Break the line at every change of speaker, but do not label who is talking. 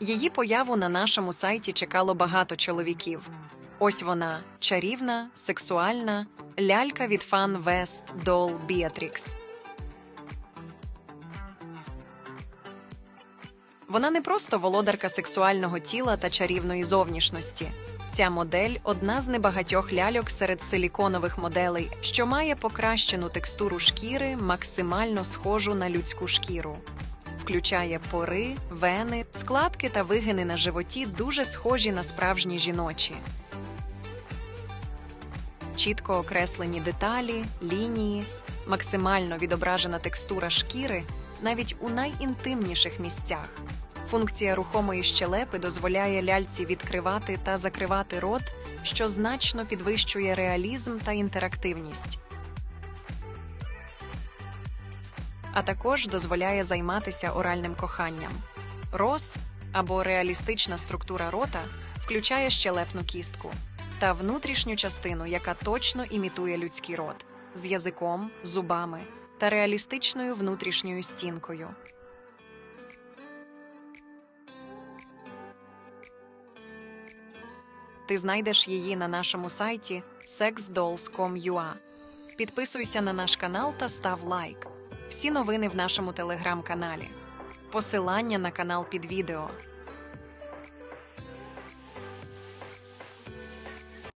Її появу на нашому сайті чекало багато чоловіків. Ось вона чарівна, сексуальна лялька від фан Вест Дол Біатрікс. Вона не просто володарка сексуального тіла та чарівної зовнішності. Ця модель одна з небагатьох ляльок серед силіконових моделей, що має покращену текстуру шкіри, максимально схожу на людську шкіру. Включає пори, вени, складки та вигини на животі, дуже схожі на справжні жіночі. Чітко окреслені деталі, лінії, максимально відображена текстура шкіри навіть у найінтимніших місцях. Функція рухомої щелепи дозволяє ляльці відкривати та закривати рот, що значно підвищує реалізм та інтерактивність. А також дозволяє займатися оральним коханням. Рос або реалістична структура рота включає щелепну кістку та внутрішню частину, яка точно імітує людський рот з язиком, зубами та реалістичною внутрішньою стінкою. Ти знайдеш її на нашому сайті sexdolls.com.ua. Підписуйся на наш канал та став лайк. Всі новини в нашому телеграм-каналі. Посилання на канал під відео.